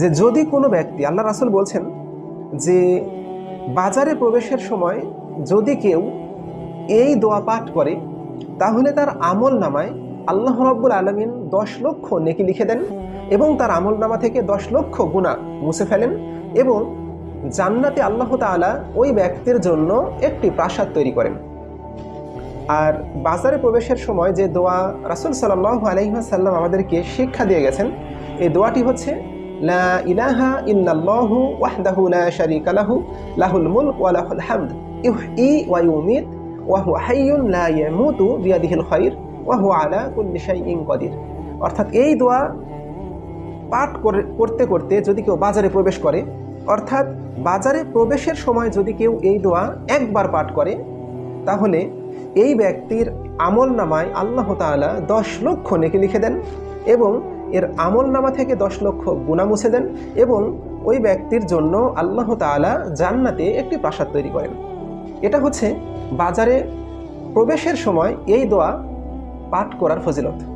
যে যদি কোনো ব্যক্তি, আল্লাহ রাসুল বলছেন যে বাজারে প্রবেশের সময় যদি কেউ এই দোয়া পাঠ করে, তাহলে তার আমল নামায় আল্লাহ রব্বুল আলমিন দশ লক্ষ নেকি লিখে দেন এবং তার আমল নামা থেকে দশ লক্ষ গুণা মুছে ফেলেন এবং জান্নাতে আল্লাহ তাআলা ওই ব্যক্তির জন্য একটি প্রাসাদ তৈরি করেন। আর বাজারে প্রবেশের সময় যে দোয়া রাসুল সাল্লাহ আলহিহাসাল্লাম আমাদেরকে শিক্ষা দিয়ে গেছেন, এই দোয়াটি হচ্ছে লা ইলাহা ইল্লাল্লাহু ওয়াহদাহু লা শারীকা লাহু, লাহুল মুলক ওয়া লাহুল হামদ, ইউহয়ি ওয়া ইউমীত, ওয়া হুয়া হাইয়ুন লা ইয়ামুতু বিয়াদিহিল খায়র ওয়া হুয়া আলা অর্থাৎ এই দোয়া পাঠ করে, করতে করতে যদি কেউ বাজারে প্রবেশ করে, অর্থাৎ বাজারে প্রবেশের সময় যদি কেউ এই দোয়া একবার পাঠ করে, তাহলে এই ব্যক্তির আমল নামায় আল্লাহ তাআলা দশ লক্ষ নেকি লিখে দেন এবং এর আমল নামা থেকে দশ লক্ষ গুণা মুছে দেন এবং ওই ব্যক্তির জন্য আল্লাহ তালা জান্নাতে একটি প্রাসাদ তৈরি করেন। এটা হচ্ছে বাজারে প্রবেশের সময় এই দোয়া পাঠ করার ফজিলত।